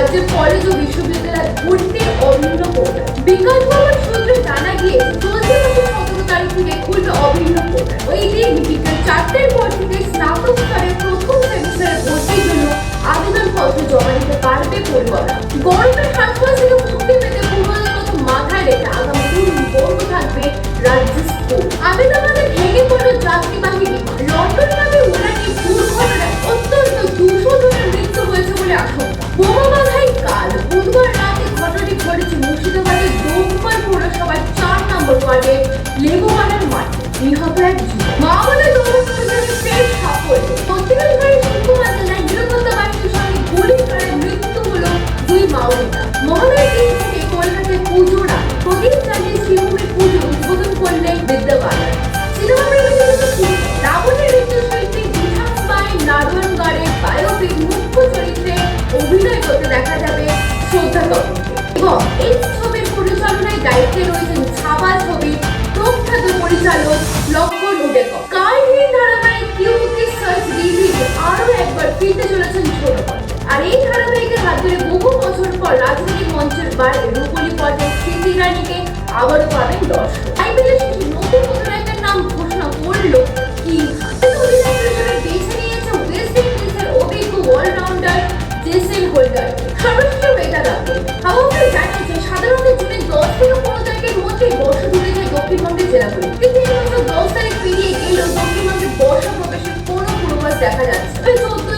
রাজ্যের কলেজ ও বিশ্ববিদ্যালয় ভর্তির অভিন্ন পোর্টাল বিকাশ ভবন সূত্রে জানা গিয়ে চলতি মাসের সতেরো তারিখ থেকে খুলবে অভিন্ন পোর্টাল। ওই দিন বিকেল চারটের পর থেকে স্নাতক স্তরের প্রথম সেমিস্টারে ভর্তির জন্য আবেদনপত্র জমা দিতে পারবে পড়ুয়ারা। গরমের হাত খোলা থেকে মুক্তি পেতে মতো মাথায় রেখে আগামী দিন বন্ধ থাকবে রাজ্য স্কুল। আবেদনে ভেঙে পড়ল যাত্রীবাহী বিমান। লন্ডন যাবে এবং এই ছবির পরিচালনায় দায়িত্বে রয়েছেন ছাবা ছবির প্রখ্যাত পরিচালক লক্ষণ উডেকর কাহিনী ধারাবাহিক কিউ কি সার্চ রিভিউ আরও একবার ফিরতে চলেছেন ছোট। আর এই ধারাবাহিকে হাত ধরে বহু বছর পর রাজনৈতিক মঞ্চের বাইরে রূপলী পর্যায়ে স্মৃতি রানীকে আবারও পাবেন ব্যবস্থায় ফিরিয়ে গেলেও দক্ষিণবঙ্গে বর্ষা প্রবেশের কোনো পূর্বাভাস দেখা যাচ্ছে না।